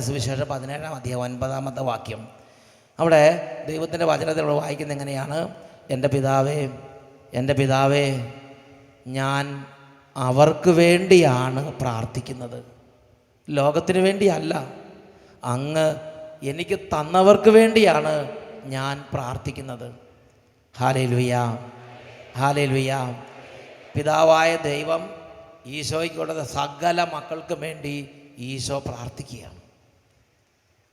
സുവിശേഷം പതിനേഴാം അധ്യായം ഒൻപതാമത്തെ വാക്യം. അവിടെ ദൈവത്തിന്റെ വചനത്തിൽ വായിക്കുന്ന എങ്ങനെയാണ്? എന്റെ പിതാവേ എന്റെ പിതാവേ ഞാൻ അവർക്ക് വേണ്ടിയാണ് പ്രാർത്ഥിക്കുന്നത്. ലോകത്തിന് വേണ്ടിയല്ല അങ്ങ് എനിക്ക് തന്നവർക്ക് വേണ്ടിയാണ് ഞാൻ പ്രാർത്ഥിക്കുന്നത്. ഹാലേ ലുയ്യ ഹാലേ പിതാവായ ദൈവം ഈശോയ്ക്കൂടെ സകല മക്കൾക്കും വേണ്ടി ഈശോ പ്രാർത്ഥിക്കുകയാണ്.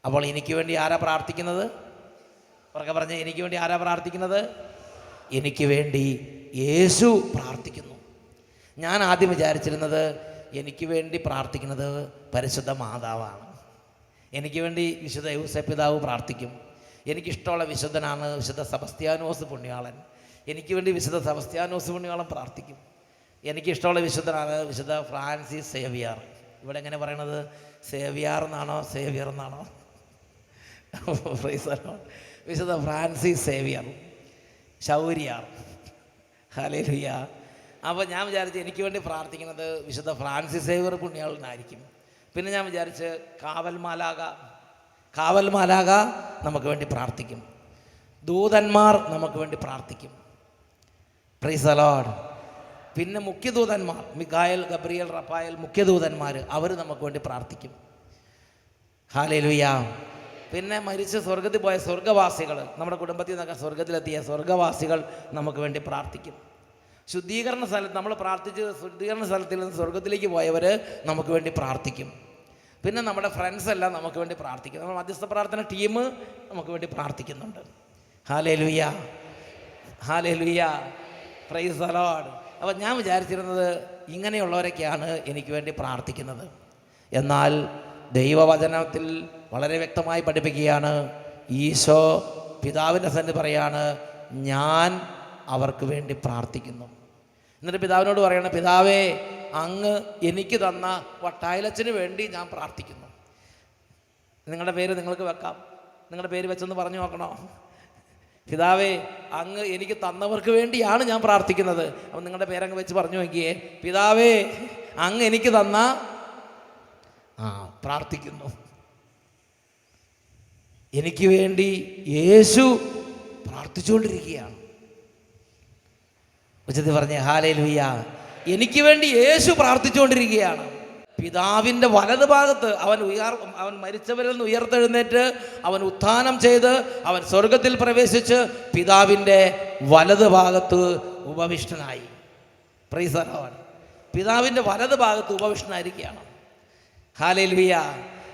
അപ്പോൾ എനിക്ക് വേണ്ടി ആരാ പ്രാർത്ഥിക്കുന്നത്? ഉറക്കെ പറഞ്ഞ് എനിക്ക് വേണ്ടി ആരാ പ്രാർത്ഥിക്കുന്നത്? എനിക്ക് വേണ്ടി യേശു പ്രാർത്ഥിക്കുന്നു. ഞാൻ ആദ്യം വിചാരിച്ചിരുന്നത് എനിക്ക് വേണ്ടി പ്രാർത്ഥിക്കുന്നത് പരിശുദ്ധ മാതാവാണ്. എനിക്ക് വേണ്ടി വിശുദ്ധ യൂസപിതാവ് പ്രാർത്ഥിക്കും. എനിക്കിഷ്ടമുള്ള വിശുദ്ധനാണ് വിശുദ്ധ സബസ്ത്യാനോസ് പുണ്യാളൻ. എനിക്ക് വേണ്ടി വിശുദ്ധ സബസ്ത്യാനോസ് പുണ്യാളൻ പ്രാർത്ഥിക്കും. എനിക്കിഷ്ടമുള്ള വിശുദ്ധനാണ് വിശുദ്ധ ഫ്രാൻസിസ് സേവിയാർ. ഇവിടെ എങ്ങനെ പറയണത്? സേവിയാർ എന്നാണോ? സേവിയർ എന്നാണോ. വിശുദ്ധ ഫ്രാൻസിസ് സേവിയർ ശൗര്യ ഹലേലുയ്യ അപ്പോൾ ഞാൻ വിചാരിച്ച് എനിക്ക് വേണ്ടി പ്രാർത്ഥിക്കുന്നത് വിശുദ്ധ ഫ്രാൻസിസ് സേവിയർ പുണ്യാളനായിരിക്കും. പിന്നെ ഞാൻ വിചാരിച്ച് കാവൽ മാലാക കാവൽ മാലാക നമുക്ക് വേണ്ടി പ്രാർത്ഥിക്കും. ദൂതന്മാർ നമുക്ക് വേണ്ടി പ്രാർത്ഥിക്കും. പ്രൈസ് അലോഡ് പിന്നെ മുഖ്യദൂതന്മാർ മിഖായൽ ഗബ്രിയൽ റഫായൽ മുഖ്യദൂതന്മാർ അവർ നമുക്ക് വേണ്ടി പ്രാർത്ഥിക്കും. ഹാലേലുയ്യ പിന്നെ മരിച്ച് സ്വർഗത്തിൽ പോയ സ്വർഗവാസികൾ നമ്മുടെ കുടുംബത്തിൽ നിന്നൊക്കെ സ്വർഗത്തിലെത്തിയ സ്വർഗവാസികൾ നമുക്ക് വേണ്ടി പ്രാർത്ഥിക്കും. ശുദ്ധീകരണ സ്ഥലത്ത് നമ്മൾ പ്രാർത്ഥിച്ച് ശുദ്ധീകരണ സ്ഥലത്തിൽ നിന്ന് സ്വർഗത്തിലേക്ക് പോയവർ നമുക്ക് വേണ്ടി പ്രാർത്ഥിക്കും. പിന്നെ നമ്മുടെ ഫ്രണ്ട്സ് എല്ലാം നമുക്ക് വേണ്ടി പ്രാർത്ഥിക്കും. നമ്മുടെ മധ്യസ്ഥ പ്രാർത്ഥന ടീം നമുക്ക് വേണ്ടി പ്രാർത്ഥിക്കുന്നുണ്ട്. ഹാലേ ലുയ്യ ഹാലേ ലുയ്യ പ്രൈസ് അലോഡ് അപ്പം ഞാൻ വിചാരിച്ചിരുന്നത് ഇങ്ങനെയുള്ളവരൊക്കെയാണ് എനിക്ക് വേണ്ടി പ്രാർത്ഥിക്കുന്നത്. എന്നാൽ ദൈവവചനത്തിൽ വളരെ വ്യക്തമായി പഠിപ്പിക്കുകയാണ്. ഈശോ പിതാവിന്റെ സന്നിധി പറയാണ് ഞാൻ അവർക്ക് വേണ്ടി പ്രാർത്ഥിക്കുന്നു. എന്നിട്ട് പിതാവിനോട് പറയണം പിതാവേ അങ്ങ് എനിക്ക് തന്ന വട്ടായലച്ചന് വേണ്ടി ഞാൻ പ്രാർത്ഥിക്കുന്നു. നിങ്ങളുടെ പേര് നിങ്ങൾക്ക് വെക്കാം. നിങ്ങളുടെ പേര് വെച്ചെന്ന് പറഞ്ഞു നോക്കണോ? പിതാവേ അങ്ങ് എനിക്ക് തന്നവർക്ക് വേണ്ടിയാണ് ഞാൻ പ്രാർത്ഥിക്കുന്നത്. അപ്പം നിങ്ങളുടെ പേരങ്ങ് വെച്ച് പറഞ്ഞു നോക്കിയേ. പിതാവേ അങ്ങ് എനിക്ക് തന്ന ആ പ്രാർത്ഥിക്കുന്നു. എനിക്ക് വേണ്ടി യേശു പ്രാർത്ഥിച്ചുകൊണ്ടിരിക്കുകയാണ്. ഉച്ചത്തിൽ പറഞ്ഞ ഹാലേ ലുയ്യ എനിക്ക് വേണ്ടി യേശു പ്രാർത്ഥിച്ചുകൊണ്ടിരിക്കുകയാണ്. പിതാവിന്റെ വലത് ഭാഗത്ത് അവൻ ഉയർ അവൻ മരിച്ചവരിൽ നിന്ന് ഉയർത്തെഴുന്നേറ്റ് അവൻ ഉത്ഥാനം ചെയ്ത് അവൻ സ്വർഗത്തിൽ പ്രവേശിച്ച് പിതാവിന്റെ വലത് ഭാഗത്ത് ഉപവിഷ്ടനായി. പ്രീസറവൻ പിതാവിന്റെ വലത് ഭാഗത്ത് ഉപവിഷ്ടനായിരിക്കുകയാണ്. ഹാലേൽവിയ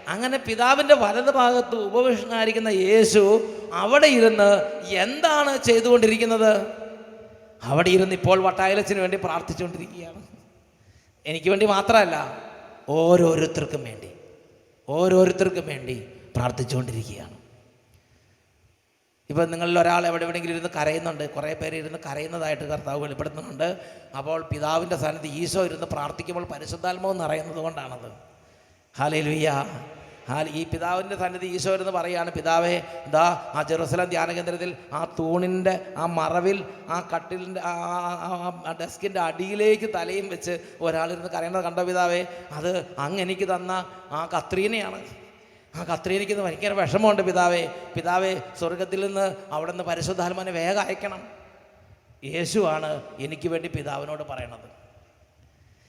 അങ്ങനെ പിതാവിന്റെ വലത് ഭാഗത്ത് ഉപവിഷ്ണായിരിക്കുന്ന യേശു അവിടെ ഇരുന്ന് എന്താണ് ചെയ്തുകൊണ്ടിരിക്കുന്നത്? അവിടെ ഇരുന്ന് ഇപ്പോൾ വട്ടായലച്ചിന് വേണ്ടി പ്രാർത്ഥിച്ചുകൊണ്ടിരിക്കുകയാണ്. എനിക്ക് വേണ്ടി മാത്രമല്ല ഓരോരുത്തർക്കും വേണ്ടി ഓരോരുത്തർക്കും വേണ്ടി പ്രാർത്ഥിച്ചുകൊണ്ടിരിക്കുകയാണ്. ഇപ്പം നിങ്ങളിൽ ഒരാൾ എവിടെ എവിടെയെങ്കിലും ഇരുന്ന് കരയുന്നുണ്ട് കുറേ പേര് ഇരുന്ന് കരയുന്നതായിട്ട് കർത്താവ് വെളിപ്പെടുത്തുന്നുണ്ട്. അപ്പോൾ പിതാവിന്റെ സ്ഥാനത്ത് ഈശോ ഇരുന്ന് പ്രാർത്ഥിക്കുമ്പോൾ പരിശുദ്ധാത്മാവ് നിറയുന്നത് കൊണ്ടാണത്. ഹാലേലുയ്യ ഹാൽ ഈ പിതാവിന്റെ സന്നിധി ഈശോ എന്ന് പറയാണ് പിതാവേ ദാ ആ ജെറുസലം ധ്യാനകേന്ദ്രത്തിൽ ആ തൂണിന്റെ ആ മറവിൽ ആ കട്ടിലിന്റെ ആ ഡെസ്കിന്റെ അടിയിലേക്ക് തലയും വെച്ച് ഒരാളിരുന്ന് കരയണത് കണ്ടോ പിതാവേ? അത് അങ്ങ് എനിക്ക് തന്ന ആ കത്രീനയാണ്. ആ കത്രീനയ്ക്ക് ഇന്ന് ഭയങ്കര വിഷമമുണ്ട് പിതാവേ. പിതാവേ സ്വർഗത്തിൽ നിന്ന് അവിടെ നിന്ന് പരിശുദ്ധാത്മാനെ വേഗം അയക്കണം. യേശുവാണ് എനിക്ക് വേണ്ടി പിതാവിനോട് പറയണത്.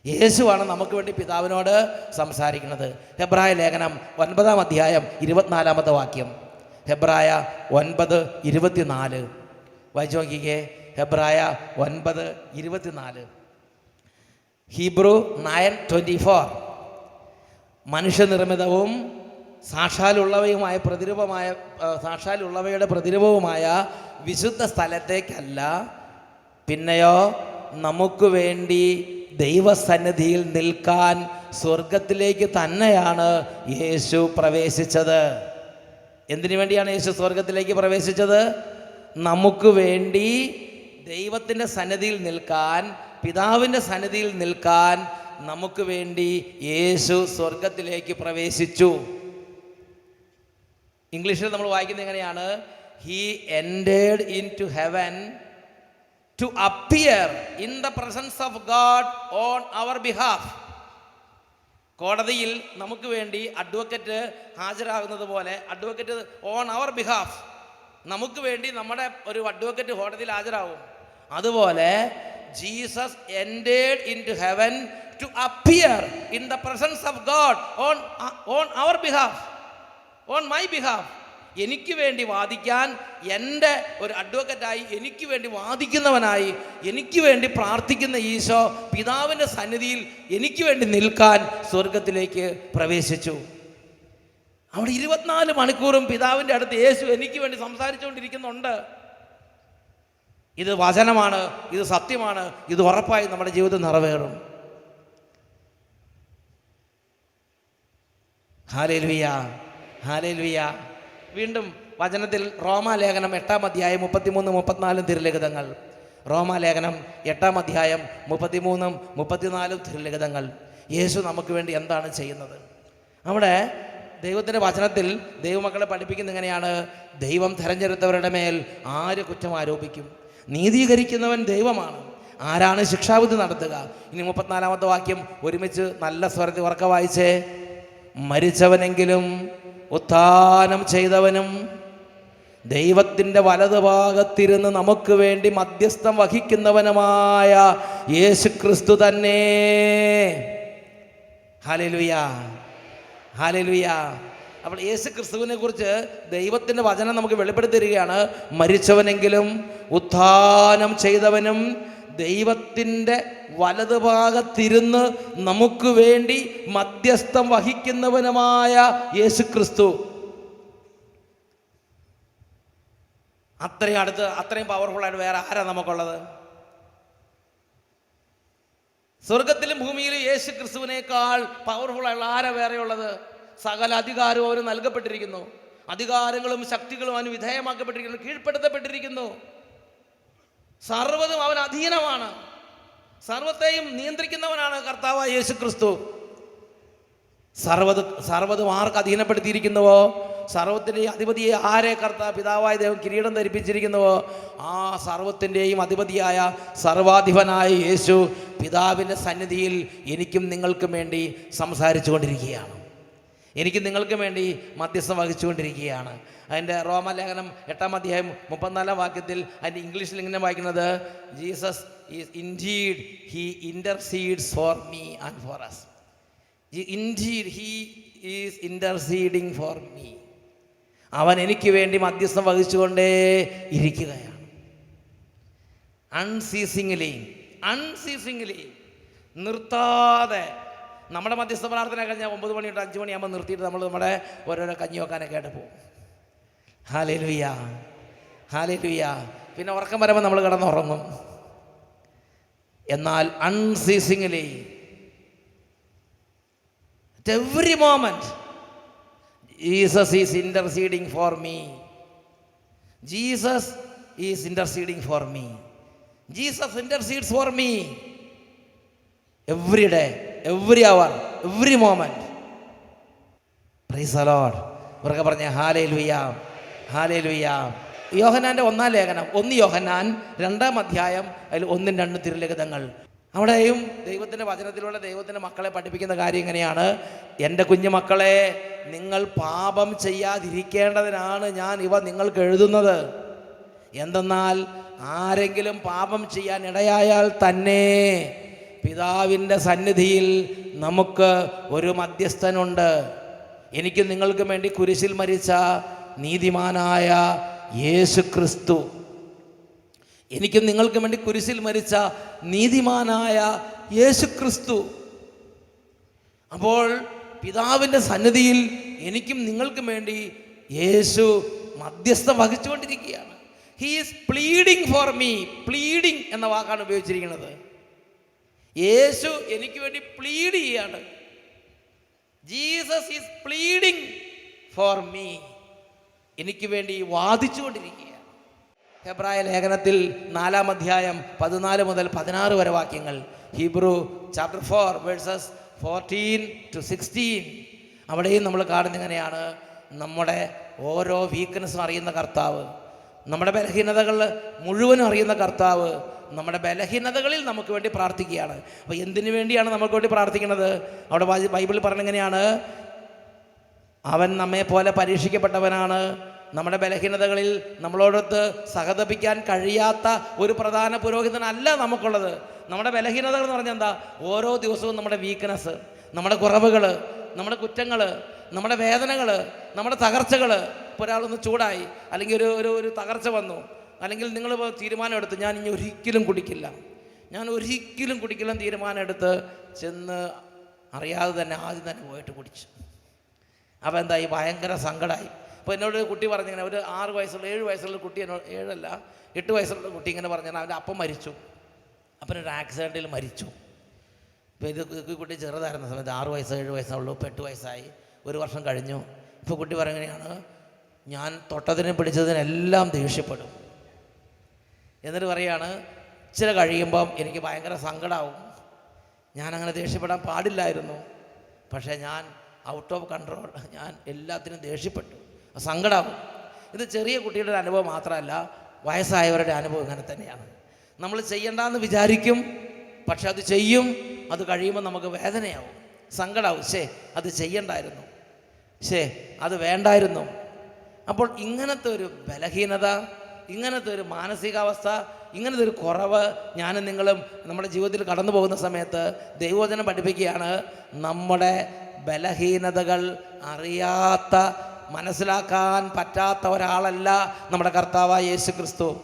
യേശുവാണ് നമുക്ക് വേണ്ടി പിതാവിനോട് സംസാരിക്കുന്നത്. ഹെബ്രായ ലേഖനം ഒൻപതാം അധ്യായം ഇരുപത്തിനാലാമത്തെ വാക്യം. ഹെബ്രായ ഒൻപത് ഇരുപത്തിനാല്. വായിച്ചു നോക്കിക്കേ. ഹെബ്രായ ഒൻപത് ഇരുപത്തിനാല്. Hebrew nine twenty four. മനുഷ്യനിർമ്മിതവും സാക്ഷാലുള്ളവയുമായ പ്രതിരൂപമായ സാക്ഷാലുള്ളവയുടെ പ്രതിരൂപവുമായ വിശുദ്ധ സ്ഥലത്തേക്കല്ല പിന്നെയോ നമുക്ക് വേണ്ടി ദൈവസന്നിധിയിൽ നിൽക്കാൻ സ്വർഗത്തിലേക്ക് തന്നെയാണ് യേശു പ്രവേശിച്ചത്. എന്തിനു വേണ്ടിയാണ് യേശു സ്വർഗത്തിലേക്ക് പ്രവേശിച്ചത്? നമുക്ക് വേണ്ടി ദൈവത്തിന്റെ സന്നിധിയിൽ നിൽക്കാൻ പിതാവിന്റെ സന്നിധിയിൽ നിൽക്കാൻ നമുക്ക് വേണ്ടി യേശു സ്വർഗത്തിലേക്ക് പ്രവേശിച്ചു. ഇംഗ്ലീഷിൽ നമ്മൾ വായിക്കുന്നത് എങ്ങനെയാണ്? He ended in to heaven to appear in the presence of God on our behalf കോടതിയിൽ നമുക്ക് വേണ്ടി അഡ്വക്കറ്റ് ഹാജരാകുന്നത് പോലെ അഡ്വക്കറ്റ് ഓൺ അവർ ബിഹാഫ് നമുക്ക് വേണ്ടി നമ്മുടെ ഒരു അഡ്വക്കറ്റ് കോടതിയിൽ ഹാജരാകും അതുപോലെ Jesus ended in to heaven to appear in the presence of God on on our behalf on my behalf എനിക്ക് വേണ്ടി വാദിക്കാൻ എന്റെ ഒരു അഡ്വക്കറ്റായി എനിക്ക് വേണ്ടി വാദിക്കുന്നവനായി എനിക്ക് വേണ്ടി പ്രാർത്ഥിക്കുന്ന ഈശോ പിതാവിന്റെ സന്നിധിയിൽ എനിക്ക് വേണ്ടി നിൽക്കാൻ സ്വർഗത്തിലേക്ക് പ്രവേശിച്ചു. അവിടെ ഇരുപത്തിനാല് മണിക്കൂറും പിതാവിന്റെ അടുത്ത് യേശു എനിക്ക് വേണ്ടി സംസാരിച്ചുകൊണ്ടിരിക്കുന്നുണ്ട്. ഇത് വചനമാണ് ഇത് സത്യമാണ് ഇത് ഉറപ്പായി നമ്മുടെ ജീവിതം നിറവേറും. ഹാലേലുയ ഹാലേലുയ. വീണ്ടും വചനത്തിൽ റോമാലേഖനം എട്ടാം അധ്യായം മുപ്പത്തിമൂന്ന് മുപ്പത്തിനാലും തിരുലിഖിതങ്ങൾ. റോമാലേഖനം എട്ടാം അധ്യായം മുപ്പത്തിമൂന്നും മുപ്പത്തിനാലും തിരുലിഖിതങ്ങൾ. യേശു നമുക്ക് വേണ്ടി എന്താണ് ചെയ്യുന്നത്? അവിടെ ദൈവത്തിന്റെ വചനത്തിൽ ദൈവമക്കളെ പഠിപ്പിക്കുന്ന എങ്ങനെയാണ്? ദൈവം തെരഞ്ഞെടുത്തവരുടെ മേൽ ആര് കുറ്റം ആരോപിക്കും? നീതീകരിക്കുന്നവൻ ദൈവമാണ്. ആരാണ് ശിക്ഷാവിധി നടത്തുക? ഇനി മുപ്പത്തിനാലാമത്തെ വാക്യം. ഒരുമിച്ച് നല്ല സ്വരത്തിൽ ഉറക്ക വായിച്ചേ. മരിച്ചവനെങ്കിലും ഉത്ഥാനം ചെയ്തവനും ദൈവത്തിന്റെ വലതുഭാഗത്തിരുന്ന് നമുക്ക് വേണ്ടി മധ്യസ്ഥം വഹിക്കുന്നവനുമായ യേശു ക്രിസ്തു തന്നെ. ഹാലലുയ ഹാലലുയ അപ്പോൾ യേശു ക്രിസ്തുവിനെ കുറിച്ച് ദൈവത്തിന്റെ വചനം നമുക്ക് വെളിപ്പെടുത്തി തരികയാണ് മരിച്ചവനെങ്കിലും ഉത്ഥാനം ചെയ്തവനും ദൈവത്തിന്റെ വലതുഭാഗത്തിരുന്ന് നമുക്ക് വേണ്ടി മധ്യസ്ഥം വഹിക്കുന്നവനുമായ യേശു ക്രിസ്തു അത്രയും അടുത്ത് അത്രയും പവർഫുള്ളായിട്ട് വേറെ ആരാ നമുക്കുള്ളത്? സ്വർഗത്തിലും ഭൂമിയിലും യേശു ക്രിസ്തുവിനേക്കാൾ പവർഫുൾ ആയുള്ള ആരാ വേറെയുള്ളത്? സകല അധികാരവും അവന് നൽകപ്പെട്ടിരിക്കുന്നു. അധികാരങ്ങളും ശക്തികളും അവന് വിധേയമാക്കപ്പെട്ടിരിക്കുന്നു കീഴ്പ്പെടുത്തപ്പെട്ടിരിക്കുന്നു. സർവതും അവൻ അധീനമാണ്. സർവത്തെയും നിയന്ത്രിക്കുന്നവനാണ് കർത്താവ് യേശു ക്രിസ്തു സർവത് സർവതും ആർക്ക് അധീനപ്പെടുത്തിയിരിക്കുന്നുവോ? സർവത്തിന്റെയും അധിപതിയെ ആരെ കർത്ത പിതാവായ ദൈവം കിരീടം ധരിപ്പിച്ചിരിക്കുന്നുവോ? ആ സർവത്തിന്റെയും അധിപതിയായ സർവാധിപനായ യേശു പിതാവിന്റെ സന്നിധിയിൽ എനിക്കും നിങ്ങൾക്കും വേണ്ടി സംസാരിച്ചു കൊണ്ടിരിക്കുകയാണ് എനിക്ക് നിങ്ങൾക്ക് വേണ്ടി മധ്യസ്ഥം വഹിച്ചുകൊണ്ടിരിക്കുകയാണ്. അതിന്റെ റോമലേഖനം എട്ടാം അധ്യായം മുപ്പത്തിനാലാം വാക്യത്തിൽ അതിന്റെ ഇംഗ്ലീഷിൽ ഇങ്ങനെ വായിക്കുന്നത് Jesus is indeed he intercedes for me and for us indeed he is interceding for me അവൻ എനിക്ക് വേണ്ടി മധ്യസ്ഥം വഹിച്ചുകൊണ്ടേ ഇരിക്കുകയാണ്. അൺസീസിംഗ്ലി അൺസീസിംഗ്ലി നിർത്താതെ നമ്മുടെ മധ്യസ്ഥ പ്രാർത്ഥന കഴിഞ്ഞാൽ ഒമ്പത് മണി തൊട്ട് അഞ്ച് മണിയാകുമ്പോൾ നിർത്തിയിട്ട് നമ്മൾ നമ്മുടെ ഓരോരോ കഞ്ഞി വെക്കാനൊക്കെ ആയിട്ട് പോകും. ഹാലേ ലുയ്യ ഹാലേ ലുയ്യ പിന്നെ ഉറക്കം വരുമ്പോൾ നമ്മൾ കിടന്നുറങ്ങും. എന്നാൽ unceasingly every moment Jesus is interceding for me Jesus is interceding for me Jesus intercedes for me every day every hour every moment praise aloud ഇവരൊക്കെ പറഞ്ഞ ഹാലേ ലുയാം ഹാലേ ലുയാം യോഹനാന്റെ ഒന്നാം ലേഖനം ഒന്ന് യോഹനാൻ രണ്ടാം അധ്യായം അതിൽ ഒന്നും രണ്ട് തിരുലിഖിതങ്ങൾ. അവിടെയും ദൈവത്തിന്റെ വചനത്തിലൂടെ ദൈവത്തിന്റെ മക്കളെ പഠിപ്പിക്കുന്ന കാര്യം ഇങ്ങനെയാണ്. എന്റെ കുഞ്ഞു മക്കളെ നിങ്ങൾ പാപം ചെയ്യാതിരിക്കേണ്ടതിനാണ് ഞാൻ ഇവ നിങ്ങൾക്ക് എഴുതുന്നത്. എന്തെന്നാൽ ആരെങ്കിലും പാപം ചെയ്യാൻ ഇടയായാൽ തന്നെ പിതാവിന്റെ സന്നിധിയിൽ നമുക്ക് ഒരു മധ്യസ്ഥനുണ്ട്. എനിക്ക് നിങ്ങൾക്ക് വേണ്ടി കുരിശിൽ മരിച്ച നീതിമാനായ യേശു ക്രിസ്തു എനിക്കും നിങ്ങൾക്ക് വേണ്ടി കുരിശിൽ മരിച്ച നീതിമാനായ യേശു ക്രിസ്തു അപ്പോൾ പിതാവിന്റെ സന്നിധിയിൽ എനിക്കും നിങ്ങൾക്കും വേണ്ടി യേശു മധ്യസ്ഥ വഹിച്ചുകൊണ്ടിരിക്കുകയാണ്. He is pleading for me pleading എന്ന വാക്കാണ് ഉപയോഗിച്ചിരിക്കുന്നത്. യേശു എനിക്ക് വേണ്ടി പ്ലീഡ് ചെയ്യാണ്. Jesus is pleading for me എനിക്ക് വേണ്ടി വാദിച്ചുകൊണ്ടിരിക്കുകയാണ്. ഹെബ്രായ ലേഖനത്തിൽ നാലാം അധ്യായം പതിനാല് മുതൽ പതിനാറ് വരെ വാക്യങ്ങൾ. Hebrew chapter four verses fourteen to sixteen അവിടെയും നമ്മൾ കാണുന്ന എങ്ങനെയാണ് നമ്മുടെ ഓരോ വീക്ക്നെസ്സും അറിയുന്ന കർത്താവ്. നമ്മുടെ ബലഹീനതകൾ മുഴുവനും അറിയുന്ന കർത്താവ്. നമ്മുടെ ബലഹീനതകളിൽ നമുക്ക് വേണ്ടി പ്രാർത്ഥിക്കുകയാണ്. അപ്പോൾ എന്തിനു വേണ്ടിയാണ് നമുക്ക് വേണ്ടി പ്രാർത്ഥിക്കുന്നത്? അവിടെ ബൈബിൾ പറഞ്ഞെങ്ങനെയാണ് അവൻ നമ്മെ പോലെ പരീക്ഷിക്കപ്പെട്ടവനാണ്. നമ്മുടെ ബലഹീനതകളിൽ നമ്മളോടൊത്ത് സഹതപിക്കാൻ കഴിയാത്ത ഒരു പ്രധാന പുരോഹിതനല്ല നമുക്കുള്ളത്. നമ്മുടെ ബലഹീനതകൾ എന്ന് പറഞ്ഞാൽ എന്താ? ഓരോ ദിവസവും നമ്മുടെ വീക്ക്നെസ് നമ്മുടെ കുറവുകൾ നമ്മുടെ കുറ്റങ്ങൾ നമ്മുടെ വേദനകൾ നമ്മുടെ തകർച്ചകൾ ഇപ്പോൾ ഒരാളൊന്ന് ചൂടായി. അല്ലെങ്കിൽ ഒരു ഒരു തകർച്ച വന്നു. അല്ലെങ്കിൽ നിങ്ങൾ തീരുമാനം എടുത്ത് ഞാൻ ഇനി ഒരിക്കലും കുടിക്കില്ല. ഞാൻ ഒരിക്കലും കുടിക്കില്ല തീരുമാനമെടുത്ത് ചെന്ന് അറിയാതെ തന്നെ ആദ്യം തന്നെ പോയിട്ട് കുടിച്ചു. അപ്പോൾ എന്തായി? ഭയങ്കര സങ്കടമായി. അപ്പോൾ എന്നോട് കുട്ടി പറഞ്ഞിങ്ങനെ ഒരു ആറ് വയസ്സുള്ള ഏഴ് വയസ്സുള്ള കുട്ടി എന്നോട് ഏഴല്ല എട്ട് വയസ്സുള്ള കുട്ടി ഇങ്ങനെ പറഞ്ഞാൽ അവന്റെ അപ്പം മരിച്ചു. അപ്പനൊരു ആക്സിഡന്റിൽ മരിച്ചു. ഇപ്പോൾ ഇത് കുട്ടി ചെറുതായിരുന്ന സമയത്ത് ആറ് വയസ്സ് ഏഴ് വയസ്സുള്ളൂ ഇപ്പോൾ എട്ട് വയസ്സായി. ഒരു വർഷം കഴിഞ്ഞു. ഇപ്പോൾ കുട്ടി പറയുകയാണ് ഞാൻ തൊട്ടതിനും പിടിച്ചതിനെല്ലാം ദേഷ്യപ്പെടും. എന്നിട്ട് പറയാണ് ഇച്ചിരി കഴിയുമ്പം എനിക്ക് ഭയങ്കര സങ്കടമാവും ഞാനങ്ങനെ ദേഷ്യപ്പെടാൻ പാടില്ലായിരുന്നു. പക്ഷേ ഞാൻ ഔട്ട് ഓഫ് കൺട്രോൾ ഞാൻ എല്ലാത്തിനും ദേഷ്യപ്പെട്ടു. സങ്കടമാവും ഇത് ചെറിയ കുട്ടിയുടെ അനുഭവം മാത്രമല്ല വയസ്സായവരുടെ അനുഭവം ഇങ്ങനെ തന്നെയാണ്. നമ്മൾ ചെയ്യണ്ടെന്ന് വിചാരിക്കും പക്ഷെ അത് ചെയ്യും അത് കഴിയുമ്പോൾ നമുക്ക് വേദനയാവും. സങ്കടമാവും ശേ അത് ചെയ്യണ്ടായിരുന്നു. ശേ അത് വേണ്ടായിരുന്നു. അപ്പോൾ ഇങ്ങനത്തെ ഒരു ബലഹീനത ഇങ്ങനത്തെ ഒരു മാനസികാവസ്ഥ ഇങ്ങനത്തെ ഒരു കുറവ് ഞാനും നിങ്ങളും നമ്മുടെ ജീവിതത്തിൽ കടന്നു പോകുന്ന സമയത്ത് ദൈവവചനം പഠിപ്പിക്കുകയാണ്. നമ്മുടെ ബലഹീനതകൾ അറിയാത്ത മനസ്സിലാക്കാൻ പറ്റാത്ത ഒരാളല്ല നമ്മുടെ കർത്താവായ യേശു ക്രിസ്തു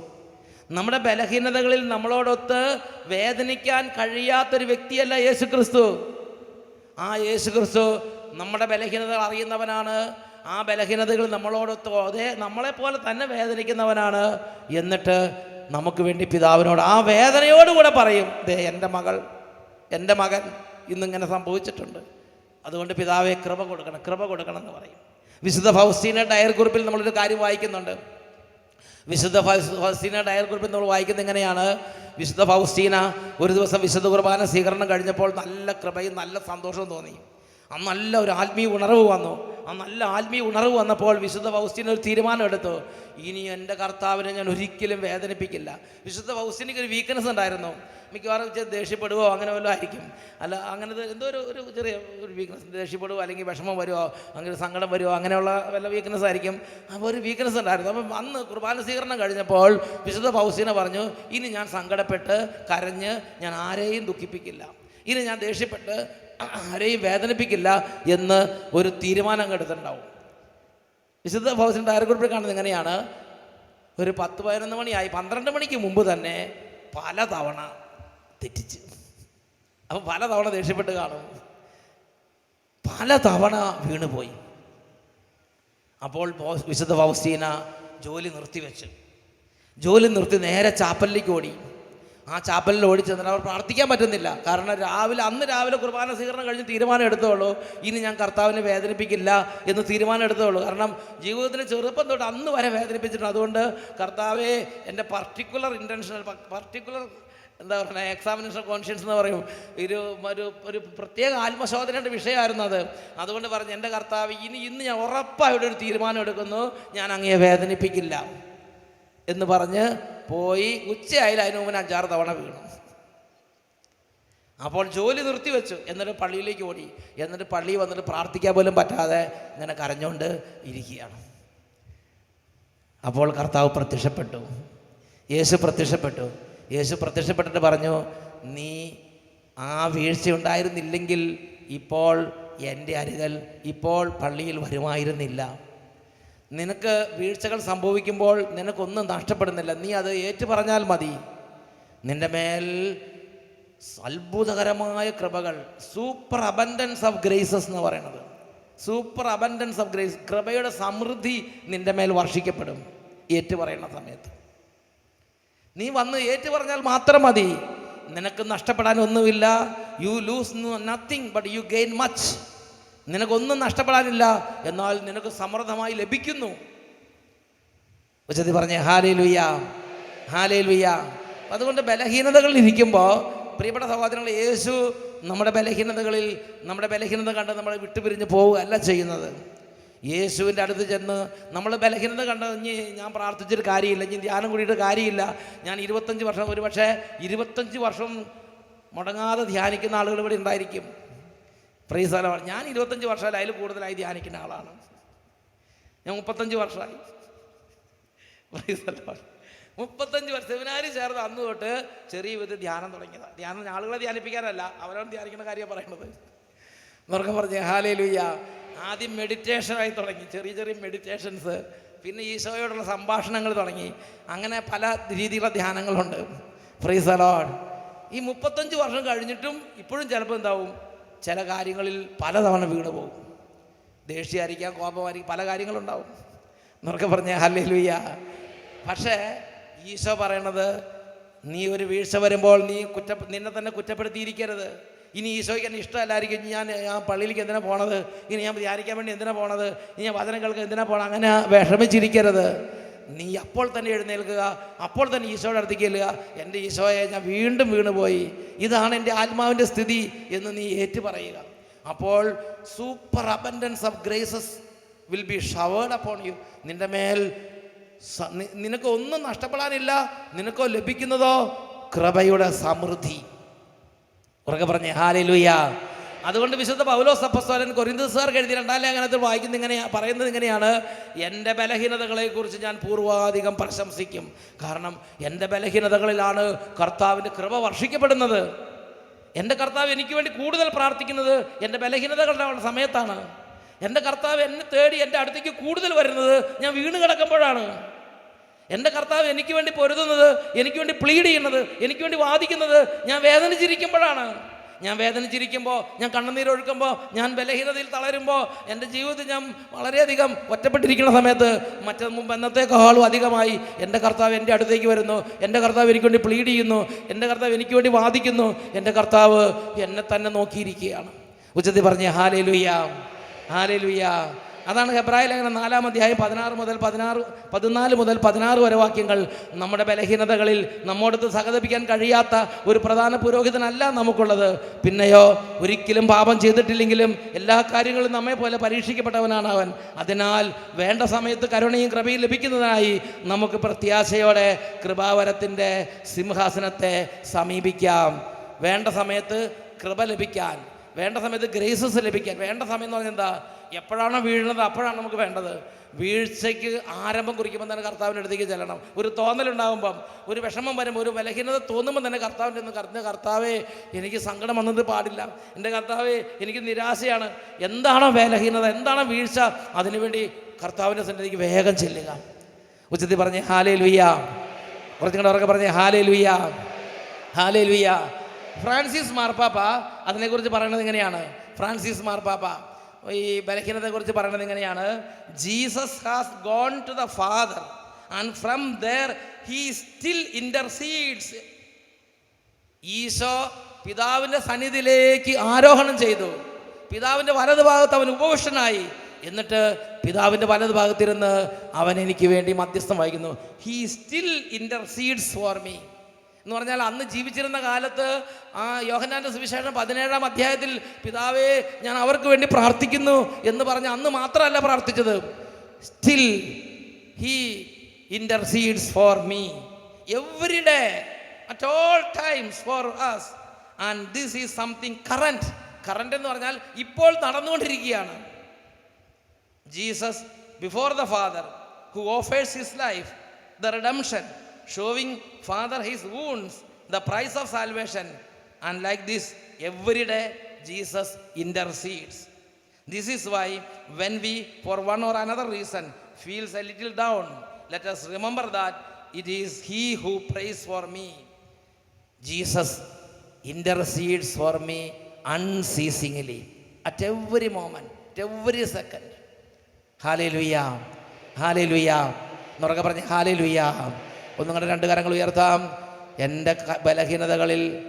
നമ്മുടെ ബലഹീനതകളിൽ നമ്മളോടൊത്ത് വേദനിക്കാൻ കഴിയാത്തൊരു വ്യക്തിയല്ല യേശു ക്രിസ്തു ആ യേശു ക്രിസ്തു നമ്മുടെ ബലഹീനതകൾ അറിയുന്നവനാണ്. ആ ബലഹീനതകൾ നമ്മളോടൊത്തോ അതേ നമ്മളെപ്പോലെ തന്നെ വേദനിക്കുന്നവനാണ്. എന്നിട്ട് നമുക്ക് വേണ്ടി പിതാവിനോട് ആ വേദനയോടുകൂടെ പറയും ദേ എന്റെ മകൾ എന്റെ മകൻ ഇന്നിങ്ങനെ സംഭവിച്ചിട്ടുണ്ട്. അതുകൊണ്ട് പിതാവെ കൃപ കൊടുക്കണം കൃപ കൊടുക്കണം എന്ന് പറയും. വിശുദ്ധ ഫൗസ്റ്റീന ഡയർ കുറിപ്പിൽ നമ്മളൊരു കാര്യം വായിക്കുന്നുണ്ട്. വിശുദ്ധ ഫൗസ്തീന ഡയർ കുറിപ്പിൽ നമ്മൾ വായിക്കുന്നത് എങ്ങനെയാണ്? വിശുദ്ധ ഫൗസ്റ്റീന ഒരു ദിവസം വിശുദ്ധ കുർബാന സ്വീകരണം കഴിഞ്ഞപ്പോൾ നല്ല കൃപയും നല്ല സന്തോഷവും തോന്നി. അന്ന് നല്ല ഒരു ആത്മീയ ഉണർവ് വന്നു. ആ നല്ല ആത്മീയ ഉണർവ് വന്നപ്പോൾ വിശുദ്ധ ഫൗസ്റ്റിന് ഒരു തീരുമാനം എടുത്തു. ഇനി എന്റെ കർത്താവിനെ ഞാൻ ഒരിക്കലും വേദനിപ്പിക്കില്ല. വിശുദ്ധ ഫൗസ്റ്റീനയ്ക്ക് ഒരു വീക്ക്നെസ് ഉണ്ടായിരുന്നു. മിക്കവാറും ദേഷ്യപ്പെടുവോ അങ്ങനെ വല്ലതും ആയിരിക്കും. അല്ല അങ്ങനത്തെ എന്തോ ഒരു ഒരു ചെറിയ ഒരു വീക്ക്നെസ് ദേഷ്യപ്പെടുവോ അല്ലെങ്കിൽ വിഷമം വരുമോ അങ്ങനെ സങ്കടം വരുമോ അങ്ങനെയുള്ള വല്ല വീക്ക്നെസ് ആയിരിക്കും. അപ്പോൾ ഒരു വീക്ക്നെസ് ഉണ്ടായിരുന്നു. അപ്പം അന്ന് കുർബാന സ്വീകരണം കഴിഞ്ഞപ്പോൾ വിശുദ്ധ ഫൗസ്റ്റിനെ പറഞ്ഞു ഇനി ഞാൻ സങ്കടപ്പെട്ട് കരഞ്ഞ് ഞാൻ ആരെയും ദുഃഖിപ്പിക്കില്ല. ഇനി ഞാൻ ദേഷ്യപ്പെട്ട് ആരെയും വേദനിപ്പിക്കില്ല എന്ന് ഒരു തീരുമാനം കെടുത്തിട്ടുണ്ടാവും വിശുദ്ധ ഫൗസിന്റെ ഡയറക്കുറിപ്പിൽ കാണുന്നത് എങ്ങനെയാണ്? ഒരു പത്ത് പതിനൊന്ന് മണിയായി പന്ത്രണ്ട് മണിക്ക് മുമ്പ് തന്നെ പലതവണ തെറ്റിച്ച്. അപ്പം പലതവണ ദേഷ്യപ്പെട്ട് കാണും. പലതവണ വീണുപോയി. അപ്പോൾ വിശുദ്ധ ഫൗസ്റ്റീന ജോലി നിർത്തിവെച്ച്. ജോലി നിർത്തി നേരെ ചാപ്പലിലേക്ക് ഓടി. ആ ചാപ്പലിൽ ഓടി ചെന്നിട്ട് അവർ പ്രാർത്ഥിക്കാൻ പറ്റുന്നില്ല. കാരണം രാവിലെ അന്ന് രാവിലെ കുർബാന സ്വീകരണം കഴിഞ്ഞ് തീരുമാനം എടുത്തോളൂ ഇനി ഞാൻ കർത്താവിനെ വേദനിപ്പിക്കില്ല എന്ന് തീരുമാനം എടുത്തോളൂ കാരണം ജീവിതത്തിൽ ചെറുപ്പം തൊട്ട് അന്ന് വരെ വേദനിപ്പിച്ചിട്ടുണ്ട്. അതുകൊണ്ട് കർത്താവെ എന്റെ പർട്ടിക്കുലർ ഇന്റൻഷൻ പർട്ടിക്കുലർ എന്താ പറയുക എക്സാമിനേഷൻ കോൺഷ്യൻസ് എന്ന് പറയും. ഒരു ഒരു ഒരു പ്രത്യേക ആത്മശോധനയുടെ വിഷയമായിരുന്നു അത്. അതുകൊണ്ട് പറഞ്ഞു എന്റെ കർത്താവ് ഇനി ഇന്ന് ഞാൻ ഉറപ്പായിട്ട് ഒരു തീരുമാനം എടുക്കുന്നു. ഞാൻ അങ്ങയെ വേദനിപ്പിക്കില്ല എന്ന് പറഞ്ഞ് പോയി ഉച്ചയായാലും അതിന് മുമ്പ് അഞ്ചാറ് തവണ വീണു. അപ്പോൾ ജോലി നിർത്തി വെച്ചു എന്നിട്ട് പള്ളിയിലേക്ക് ഓടി. എന്നിട്ട് പള്ളി വന്നിട്ട് പ്രാർത്ഥിക്കാൻ പോലും പറ്റാതെ ഇങ്ങനെ കരഞ്ഞുകൊണ്ട് ഇരിക്കുകയാണ്. അപ്പോൾ കർത്താവ് പ്രത്യക്ഷപ്പെട്ടു. യേശു പ്രത്യക്ഷപ്പെട്ടു. യേശു പ്രത്യക്ഷപ്പെട്ടിട്ട് പറഞ്ഞു നീ ആ വീഴ്ച ഉണ്ടായിരുന്നില്ലെങ്കിൽ ഇപ്പോൾ എന്റെ അരികൽ ഇപ്പോൾ പള്ളിയിൽ വരുമായിരുന്നില്ല. നിനക്ക് വീഴ്ചകൾ സംഭവിക്കുമ്പോൾ നിനക്കൊന്നും നഷ്ടപ്പെടുന്നില്ല. നീ അത് ഏറ്റു പറഞ്ഞാൽ മതി. നിന്റെ മേൽ അത്ഭുതകരമായ കൃപകൾ സൂപ്പർ അബൻഡൻസ് ഓഫ് ഗ്രേസസ് എന്ന് പറയുന്നത്. സൂപ്പർ അബൻഡൻസ് ഓഫ് ഗ്രേസ് കൃപയുടെ സമൃദ്ധി നിന്റെ മേൽ വർഷിക്കപ്പെടും. ഏറ്റു പറയുന്ന സമയത്ത്. നീ വന്ന് ഏറ്റു പറഞ്ഞാൽ മാത്രം മതി. നിനക്ക് നഷ്ടപ്പെടാൻ ഒന്നുമില്ല you lose nothing but you gain much നിനക്കൊന്നും നഷ്ടപ്പെടാനില്ല. എന്നാൽ നിനക്ക് സമൃദ്ധമായി ലഭിക്കുന്നു. ഉച്ചത്തി പറഞ്ഞേ ഹാലേ ലുയ്യ ഹാലേ ലുയ്യ അതുകൊണ്ട് ബലഹീനതകളിൽ ഇരിക്കുമ്പോൾ പ്രിയപ്പെട്ട സഹോദരങ്ങൾ യേശു നമ്മുടെ ബലഹീനതകളിൽ നമ്മുടെ ബലഹീനത കണ്ട് നമ്മളെ വിട്ടുപിരിഞ്ഞ് പോവുകയല്ല ചെയ്യുന്നത്. യേശുവിന്റെ അടുത്ത് ചെന്ന് നമ്മൾ ബലഹീനത കണ്ട് ഇനി ഞാൻ പ്രാർത്ഥിച്ചിട്ട് കാര്യമില്ല ഇനി ധ്യാനം കൂടിയിട്ട് കാര്യമില്ല. ഞാൻ ഇരുപത്തഞ്ച് വർഷം ഒരു പക്ഷേ ഇരുപത്തഞ്ച് വർഷം മുടങ്ങാതെ ധ്യാനിക്കുന്ന ആളുകൾ ഇവിടെ ഉണ്ടായിരിക്കും. പ്രീസലമാണ് ഞാൻ ഇരുപത്തഞ്ച് വർഷമല്ല അതിൽ കൂടുതലായി ധ്യാനിക്കുന്ന ആളാണ്. ഞാൻ മുപ്പത്തഞ്ച് വർഷമായി. മുപ്പത്തഞ്ച് വർഷം. സെമിനാരി ചേർന്ന് അന്ന് തൊട്ട് ചെറിയ വിധത്തിൽ ധ്യാനം തുടങ്ങിയതാണ് ധ്യാനം ആളുകളെ ധ്യാനിപ്പിക്കാനല്ല അവരവൻ ധ്യാനിക്കുന്ന പറയുന്നത് എന്നൊക്കെ പറഞ്ഞു ഹാലേ ലുയ്യ ആദ്യം മെഡിറ്റേഷനായി തുടങ്ങി. ചെറിയ ചെറിയ മെഡിറ്റേഷൻസ്. പിന്നെ ഈശോയോടുള്ള സംഭാഷണങ്ങൾ തുടങ്ങി. അങ്ങനെ പല രീതിയിലുള്ള ധ്യാനങ്ങളുണ്ട്. ഫ്രീ സലോഡ് ഈ മുപ്പത്തഞ്ച് വർഷം കഴിഞ്ഞിട്ടും ഇപ്പോഴും ചിലപ്പോൾ എന്താവും? ചില കാര്യങ്ങളിൽ പലതവണ വീണ് പോകും. ദേഷ്യമായിരിക്കാം കോപമായിരിക്കും പല കാര്യങ്ങളുണ്ടാവും. എന്നൊക്കെ പറഞ്ഞ ഹല്ലേ ലൂയ്യ പക്ഷേ ഈശോ പറയണത് നീ ഒരു വീഴ്ച വരുമ്പോൾ നീ കുറ്റ നിന്നെ തന്നെ കുറ്റപ്പെടുത്തിയിരിക്കരുത്. ഇനി ഈശോയ്ക്ക് എന്നെ ഇഷ്ടമല്ലായിരിക്കും. ഞാൻ ഞാൻ പള്ളിയിലേക്ക് എന്തിനാ പോണത്? ഇനി ഞാൻ ധ്യാനിക്കാൻ വേണ്ടി എന്തിനാ പോണത്? ഇനി ഞാൻ വചനം എന്തിനാ പോണത്? അങ്ങനെ വിഷമിച്ചിരിക്കരുത്. നീ അപ്പോൾ തന്നെ എഴുന്നേൽക്കുക അപ്പോൾ തന്നെ ഈശോയുടെ അടുത്തേക്ക് ചെല്ലുക. എന്റെ ഈശോയെ ഞാൻ വീണ്ടും വീണുപോയി. ഇതാണ് എന്റെ ആത്മാവിന്റെ സ്ഥിതി എന്ന് നീ ഏറ്റു പറയുക അപ്പോൾ super abundance of graces will be showered upon you നിന്റെ മേൽ നിനക്ക് ഒന്നും നഷ്ടപ്പെടാനില്ല. നിനക്കോ ലഭിക്കുന്നതോ കൃപയുടെ സമൃദ്ധി. ഉറക്കെ പറഞ്ഞേ ഹാലേ ഹാലലുയ അതുകൊണ്ട് വിശുദ്ധ പൗലോസ് അപ്പസ്തോലൻ കൊരിന്തസാർക്ക് എഴുതി രണ്ടാം ലേഖനത്തിൽ വായിക്കുന്ന ഇങ്ങനെയാണ് പറയുന്നത് ഇങ്ങനെയാണ് എന്റെ ബലഹീനതകളെക്കുറിച്ച് ഞാൻ പൂർവാധികം പ്രശംസിക്കും. കാരണം എന്റെ ബലഹീനതകളിലാണ് കർത്താവിന്റെ കൃപ വർഷിക്കപ്പെടുന്നത്. എന്റെ കർത്താവ് എനിക്ക് വേണ്ടി കൂടുതൽ പ്രാർത്ഥിക്കുന്നത് എന്റെ ബലഹീനതകളുടെ സമയത്താണ്. എന്റെ കർത്താവ് എന്നെ തേടി എന്റെ അടുത്തേക്ക് കൂടുതൽ വരുന്നത് ഞാൻ വീണ് കിടക്കുമ്പോഴാണ്. എന്റെ കർത്താവ് എനിക്ക് വേണ്ടി പൊരുതുന്നത് എനിക്ക് വേണ്ടി പ്ലീഡ് ചെയ്യുന്നത് എനിക്ക് വേണ്ടി വാദിക്കുന്നത് ഞാൻ വേദനിച്ചിരിക്കുമ്പോഴാണ്. ഞാൻ വേദനിച്ചിരിക്കുമ്പോൾ ഞാൻ കണ്ണുനീരൊഴുക്കുമ്പോൾ ഞാൻ ബലഹീനതയിൽ തളരുമ്പോൾ എന്റെ ജീവിതത്തിൽ ഞാൻ വളരെയധികം ഒറ്റപ്പെട്ടിരിക്കുന്ന സമയത്ത് മറ്റേ മുമ്പ് എന്നത്തേക്കാളും അധികമായി എന്റെ കർത്താവ് എന്റെ അടുത്തേക്ക് വരുന്നു. എന്റെ കർത്താവ് എനിക്ക് വേണ്ടി പ്ലീഡ് ചെയ്യുന്നു. എന്റെ കർത്താവ് എനിക്ക് വേണ്ടി വാദിക്കുന്നു. എന്റെ കർത്താവ് എന്നെ തന്നെ നോക്കിയിരിക്കുകയാണ്. ഉച്ചത്തിൽ പറഞ്ഞേ ഹാലേ ലുയ്യ ഹാലേ ലുയ്യ അതാണ് ഹെബ്രായ ലേഖനം നാലാം അധ്യായം പതിനാറ് മുതൽ പതിനാറ് പതിനാല് മുതൽ പതിനാറ് വരെ വാക്യങ്ങൾ നമ്മുടെ ബലഹീനതകളിൽ നമ്മോടത്ത് സഹതപിക്കാൻ കഴിയാത്ത ഒരു പ്രധാന പുരോഹിതനല്ല നമുക്കുള്ളത്. പിന്നെയോ ഒരിക്കലും പാപം ചെയ്തിട്ടില്ലെങ്കിലും എല്ലാ കാര്യങ്ങളും നമ്മെ പോലെ പരീക്ഷിക്കപ്പെട്ടവനാണ് അവൻ. അതിനാൽ വേണ്ട സമയത്ത് കരുണയും കൃപയും ലഭിക്കുന്നതിനായി നമുക്ക് പ്രത്യാശയോടെ കൃപാവരത്തിന്റെ സിംഹാസനത്തെ സമീപിക്കാം. വേണ്ട സമയത്ത് കൃപ ലഭിക്കാൻ വേണ്ട സമയത്ത് ഗ്രേസസ് ലഭിക്കാൻ. വേണ്ട സമയം എന്ന് പറഞ്ഞാൽ എന്താ? എപ്പോഴാണോ വീഴുന്നത് അപ്പോഴാണ് നമുക്ക് വേണ്ടത്. വീഴ്ചയ്ക്ക് ആരംഭം കുറിക്കുമ്പോൾ തന്നെ കർത്താവിന്റെ അടുത്തേക്ക് ചെല്ലണം. ഒരു തോന്നലുണ്ടാകുമ്പം ഒരു വിഷമം വരുമ്പോൾ ഒരു ബലഹീനത തോന്നുമ്പോൾ തന്നെ കർത്താവിന്റെ ഒന്ന് കർത്ത കർത്താവേ എനിക്ക് സങ്കടം വന്നത് പാടില്ല. എന്റെ കർത്താവേ എനിക്ക് നിരാശയാണ്. എന്താണോ ബലഹീനത എന്താണോ വീഴ്ച അതിനുവേണ്ടി കർത്താവിന്റെ സന്നിധിക്ക് വേഗം ചെല്ലുക. ഉച്ചത്തിൽ പറഞ്ഞ് ഹാലേ ലുയ്യ കുറച്ചും ഉറക്കെ പറഞ്ഞ് ഹാലേ ലുയ്യ ഹാലേ ലുയ്യ ഫ്രാൻസിസ് മാർപ്പാപ്പ അതിനെക്കുറിച്ച് പറയുന്നത് ഇങ്ങനെയാണ്. ഫ്രാൻസിസ് മാർപ്പാപ്പ ഈ ബലഹീനതയെക്കുറിച്ച് പറയുന്നത് ഇങ്ങനെയാണ്. Jesus has gone to the father and from there he still intercedes Isho പിതാവിന്റെ സന്നിധിയിലേക്ക് ആരോഹണം ചെയ്തു. പിതാവിന്റെ വലത് ഭാഗത്ത് അവൻ ഉപവിഷ്ടനായി എന്നിട്ട് പിതാവിന്റെ വലത് ഭാഗത്തിരുന്ന് അവൻ എനിക്ക് വേണ്ടി മധ്യസ്ഥം വഹിക്കുന്നു. He still intercedes for me എന്ന് പറഞ്ഞാൽ അന്ന് ജീവിച്ചിരുന്ന കാലത്ത് ആ യോഹനാന്റെ സുവിശേഷം പതിനേഴാം അധ്യായത്തിൽ പിതാവേ ഞാൻ അവർക്ക് വേണ്ടി പ്രാർത്ഥിക്കുന്നു എന്ന് പറഞ്ഞ് അന്ന് മാത്രമല്ല പ്രാർത്ഥിച്ചത്. Still he intercedes for me every day at all times for us and this is something current current എന്ന് പറഞ്ഞാൽ ഇപ്പോൾ നടന്നുകൊണ്ടിരിക്കുകയാണ്. Jesus before the father who offers his life the redemption showing father his wounds the price of salvation and like this every day Jesus intercedes this is why when we for one or another reason feels a little down let us remember that it is he who prays for me Jesus intercedes for me unceasingly at every moment at every second hallelujah hallelujah ലുയ്യ എന്നുറക്കെ പറഞ്ഞ് ഹാലേ ലുയ്യ ഒന്നുകൂടെ രണ്ട് കരങ്ങൾ ഉയർത്താം. എന്റെ ബലഹീനതകളിൽ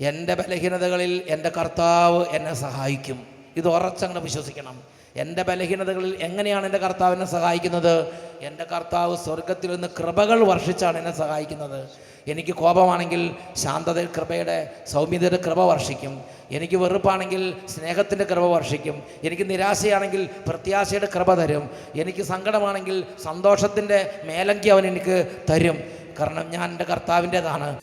എന്റെ ബലഹീനതകളിൽ എന്റെ കർത്താവ് എന്നെ സഹായിക്കും. ഇത് ഉറച്ചങ്ങനെ വിശ്വസിക്കണം. എന്റെ ബലഹീനതകളിൽ എങ്ങനെയാണ് എന്റെ കർത്താവ് എന്നെ സഹായിക്കുന്നത്? എന്റെ കർത്താവ് സ്വർഗത്തിൽ നിന്ന് കൃപകൾ വർഷിച്ചാണ് എന്നെ സഹായിക്കുന്നത്. എനിക്ക് കോപമാണെങ്കിൽ ശാന്തത കൃപയുടെ സൗമ്യതയുടെ കൃപ വർഷിക്കും. എനിക്ക് വെറുപ്പാണെങ്കിൽ സ്നേഹത്തിന്റെ കൃപ വർഷിക്കും. എനിക്ക് നിരാശയാണെങ്കിൽ പ്രത്യാശയുടെ കൃപ തരും. എനിക്ക് സങ്കടമാണെങ്കിൽ സന്തോഷത്തിന്റെ മേലങ്കി അവൻ എനിക്ക് തരും. കാരണം ഞാൻ എന്റെ കർത്താവിന്റെതാണ്.